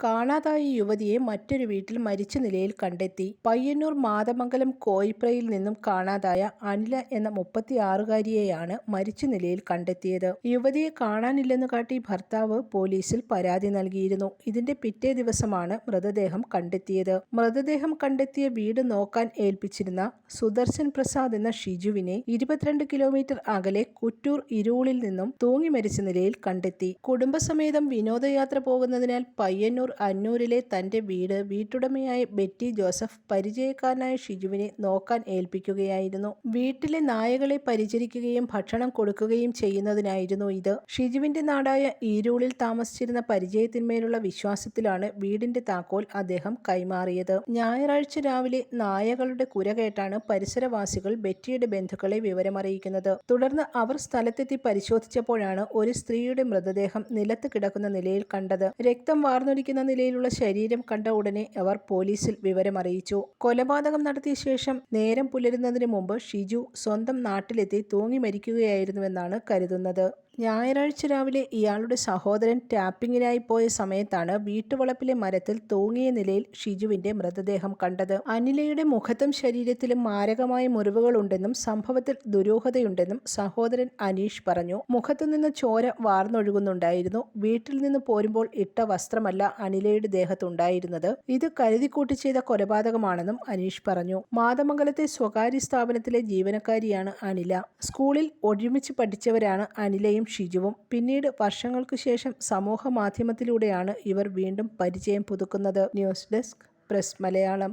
കാണാതായ യുവതിയെ മറ്റൊരു വീട്ടിൽ മരിച്ച നിലയിൽ കണ്ടെത്തി. പയ്യന്നൂർ മാതമംഗലം കോയിപ്രയിൽ നിന്നും കാണാതായ അനില എന്ന മുപ്പത്തിയാറുകാരിയെയാണ് മരിച്ച നിലയിൽ കണ്ടെത്തിയത്. യുവതിയെ കാണാനില്ലെന്ന് കാട്ടി ഭർത്താവ് പോലീസിൽ പരാതി നൽകിയിരുന്നു. ഇതിന്റെ പിറ്റേ ദിവസമാണ് മൃതദേഹം കണ്ടെത്തിയത്. മൃതദേഹം കണ്ടെത്തിയ വീട് നോക്കാൻ ഏൽപ്പിച്ചിരുന്ന സുദർശൻ പ്രസാദ് എന്ന ഷിജുവിനെ ഇരുപത്തിരണ്ട് കിലോമീറ്റർ അകലെ കുറ്റൂർ ഇരുളിൽ നിന്നും തൂങ്ങി മരിച്ച നിലയിൽ കണ്ടെത്തി. കുടുംബസമേതം വിനോദയാത്ര പോകുന്നതിനാൽ പയ്യന്നൂർ അന്നൂരിലെ തന്റെ വീട് വീട്ടുടമയായ ബെറ്റി ജോസഫ് പരിചയക്കാരനായ ഷിജുവിനെ നോക്കാൻ ഏൽപ്പിക്കുകയായിരുന്നു. വീട്ടിലെ നായകളെ പരിചരിക്കുകയും ഭക്ഷണം കൊടുക്കുകയും ചെയ്യുന്നതിനായിരുന്നു ഇത്. ഷിജുവിന്റെ നാടായ ഈരൂളിൽ താമസിച്ചിരുന്ന പരിചയത്തിന്മേലുള്ള വിശ്വാസത്തിലാണ് വീടിന്റെ താക്കോൽ അദ്ദേഹം കൈമാറിയത്. ഞായറാഴ്ച രാവിലെ നായകളുടെ കുര കേട്ടാണ് പരിസരവാസികൾ ബെറ്റിയുടെ ബന്ധുക്കളെ വിവരമറിയിക്കുന്നത്. തുടർന്ന് അവർ സ്ഥലത്തെത്തി പരിശോധിച്ചപ്പോഴാണ് ഒരു സ്ത്രീയുടെ മൃതദേഹം നിലത്ത് കിടക്കുന്ന നിലയിൽ കണ്ടത്. രക്തം വാർന്നൊലിക്കുന്ന നിലയിലുള്ള ശരീരം കണ്ട ഉടനെ അവർ പോലീസിൽ വിവരമറിയിച്ചു. കൊലപാതകം നടത്തിയ ശേഷം നേരം പുലരുന്നതിന് മുമ്പ് ഷിജു സ്വന്തം നാട്ടിലെത്തി തൂങ്ങി മരിക്കുകയായിരുന്നുവെന്നാണ് കരുതുന്നത്. ഞായറാഴ്ച രാവിലെ ഇയാളുടെ സഹോദരൻ ടാപ്പിങ്ങിനായി പോയ സമയത്താണ് വീട്ടുവളപ്പിലെ മരത്തിൽ തൂങ്ങിയ നിലയിൽ ഷിജുവിന്റെ മൃതദേഹം കണ്ടത്. അനിലയുടെ മുഖത്തും ശരീരത്തിലും മാരകമായ മുറിവുകളുണ്ടെന്നും സംഭവത്തിൽ ദുരൂഹതയുണ്ടെന്നും സഹോദരൻ അനീഷ് പറഞ്ഞു. മുഖത്തുനിന്ന് ചോര വാർന്നൊഴുകുന്നുണ്ടായിരുന്നു. വീട്ടിൽ നിന്ന് പോരുമ്പോൾ ഇട്ട വസ്ത്രമല്ല അനിലയുടെ ദേഹത്തുണ്ടായിരുന്നത്. ഇത് കരുതിക്കൂട്ടി ചെയ്ത കൊലപാതകമാണെന്നും അനീഷ് പറഞ്ഞു. മാതമംഗലത്തെ സ്വകാര്യ സ്ഥാപനത്തിലെ ജീവനക്കാരിയാണ് അനില. സ്കൂളിൽ ഒരുമിച്ച് പഠിച്ചവരാണ് അനിലയും ഷിജുവും. പിന്നീട് വർഷങ്ങൾക്ക് ശേഷം സമൂഹ മാധ്യമത്തിലൂടെയാണ് ഇവർ വീണ്ടും പരിചയം പുതുക്കുന്നത്. News desk press Malayalam